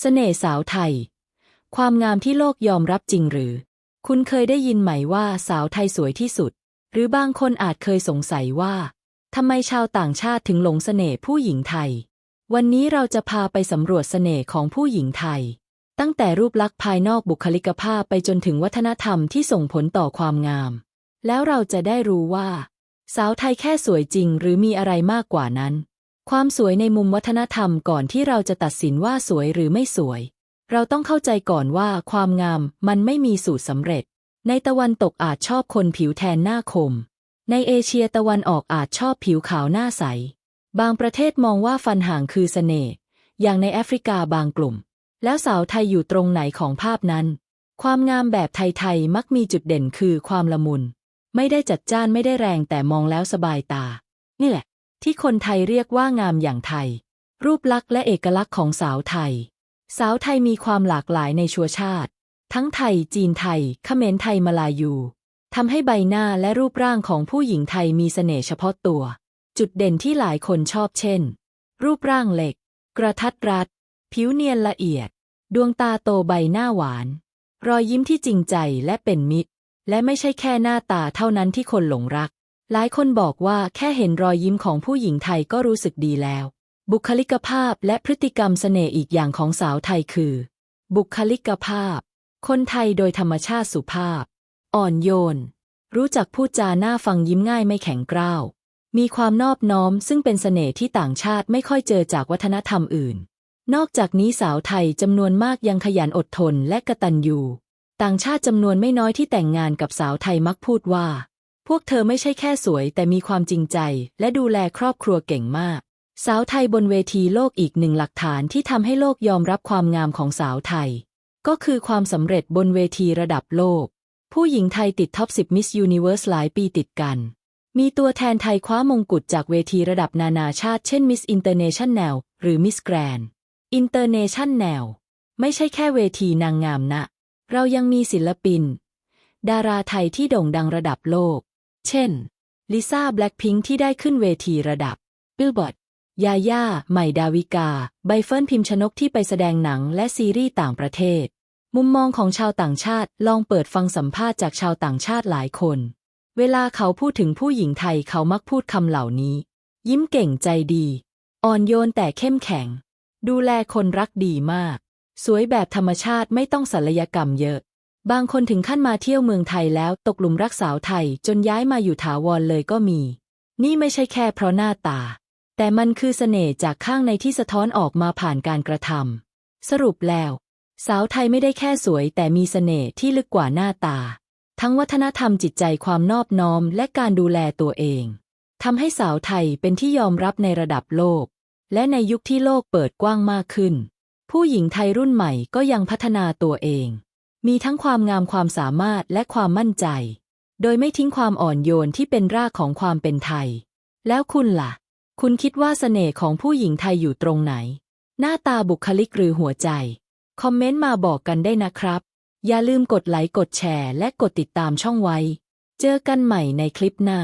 เสน่ห์สาวไทย ความงามที่โลกยอมรับจริงหรือ คุณเคยได้ยินไหมว่าสาวไทยสวยที่สุด หรือบางคนอาจเคยสงสัยว่าทำไมชาวต่างชาติถึงหลงเสน่ห์ผู้หญิงไทย วันนี้เราจะพาไปสำรวจเสน่ห์ของผู้หญิงไทย ตั้งแต่รูปลักษณ์ภายนอกบุคลิกภาพไปจนถึงวัฒนธรรมที่ส่งผลต่อความงาม แล้วเราจะได้รู้ว่า สาวไทยแค่สวยจริงหรือมีอะไรมากกว่านั้น ความสวยในมุมวัฒนธรรมก่อนที่เราจะตัดสินว่าสวยหรือไม่สวย เราต้องเข้าใจก่อนว่าความงามมันไม่มีสูตรสำเร็จ ในตะวันตกอาจชอบคนผิวแทนหน้าคม ในเอเชียตะวันออกอาจชอบผิวขาวหน้าใส บางประเทศมองว่าฟันห่างคือเสน่ห์อย่างในแอฟริกาบางกลุ่ม แล้วสาวไทยอยู่ตรงไหนของภาพนั้น ความงามแบบไทยๆมักมีจุดเด่นคือความละมุน ไม่ได้จัดจ้านไม่ได้แรงแต่มองแล้วสบายตา นี่แหละ ที่คนไทยเรียกว่างามอย่างไทย รูปลักษณ์และเอกลักษณ์ของสาวไทย สาวไทยมีความหลากหลายในชัวชาติ ทั้งไทย จีนไทยเขมรไทยมาลายูทำให้ใบหน้าและรูปร่างของผู้หญิงไทยมีเสน่ห์เฉพาะตัว จุดเด่นที่หลายคนชอบเช่น รูปร่างเหล็ก กระทัดรัด ผิวเนียนละเอียด ดวงตาโตใบหน้าหวาน รอยยิ้มที่จริงใจและเป็นมิตร และไม่ใช่แค่หน้าตาเท่านั้นที่คนหลงรัก หลายคนบอกว่าแค่เห็นรอยยิ้มของผู้หญิงไทยก็รู้สึกดีแล้ว บุคลิกภาพและพฤติกรรมเสน่ห์อีกอย่างของสาวไทยคือ บุคลิกภาพ คนไทยโดยธรรมชาติสุภาพ อ่อนโยน รู้จักพูดจาหน้าฟังยิ้มง่ายไม่แข็งกร้าว มีความนอบน้อมซึ่งเป็นเสน่ห์ที่ต่างชาติไม่ค่อยเจอจากวัฒนธรรมอื่น นอกจากนี้สาวไทยจำนวนมากยังขยันอดทนและกระตันยูต่างชาติจำนวนไม่น้อยที่แต่งงานกับสาวไทยมักพูดว่า พวกเธอไม่ใช่แค่สวย แต่มีความจริงใจ และดูแลครอบครัวเก่งมาก สาวไทยบนเวทีโลกอีกหนึ่งหลักฐานที่ทำให้โลกยอมรับความงามของสาวไทย ก็คือความสำเร็จบนเวทีระดับโลก ผู้หญิงไทยติดท็อป 10 Miss Universe หลายปีติดกัน มีตัวแทนไทยคว้ามงกุฎจากเวทีระดับนานาชาติเช่น Miss International หรือ Miss Grand International ไม่ใช่แค่เวทีนางงามนะ เรายังมีศิลปิน ดาราไทยที่โด่งดังระดับโลก เช่น ลิซ่าแบล็คพิงค์ที่ได้ขึ้นเวทีระดับบิลบอร์ดยาย่า ใหม่ดาวิกาใบเฟิร์นพิมพ์ชนกที่ไปแสดงหนังและซีรีส์ต่างประเทศ มุมมองของชาวต่างชาติลองเปิดฟังสัมภาษณ์จากชาวต่างชาติหลายคน เวลาเขาพูดถึงผู้หญิงไทยเขามักพูดคำเหล่านี้ ยิ้มเก่งใจดี อ่อนโยนแต่เข้มแข็ง ดูแลคนรักดีมาก สวยแบบธรรมชาติไม่ต้องศัลยกรรมเยอะ บางคนถึงขั้นมาเที่ยวเมืองไทยแล้วตกหลุมรักสาวไทยจนย้ายมาอยู่ถาวรเลยก็มี นี่ไม่ใช่แค่เพราะหน้าตา แต่มันคือเสน่ห์จากข้างในที่สะท้อนออกมาผ่านการกระทำสรุปแล้ว สาวไทยไม่ได้แค่สวย แต่มีเสน่ห์ที่ลึกกว่าหน้าตา ทั้งวัฒนธรรมจิตใจความนอบน้อมและการดูแลตัวเองทำให้สาวไทยเป็นที่ยอมรับในระดับโลก และในยุคที่โลกเปิดกว้างมากขึ้น ผู้หญิงไทยรุ่นใหม่ก็ยังพัฒนาตัวเอง มีทั้งความงามความสามารถและความมั่นใจ โดยไม่ทิ้งความอ่อนโยนที่เป็นรากของความเป็นไทย แล้วคุณล่ะ คุณคิดว่าเสน่ห์ของผู้หญิงไทยอยู่ตรงไหน หน้าตาบุคลิกหรือหัวใจ คอมเมนต์มาบอกกันได้นะครับ อย่าลืมกดไลค์กดแชร์ และกดติดตามช่องไว้ เจอกันใหม่ในคลิปหน้า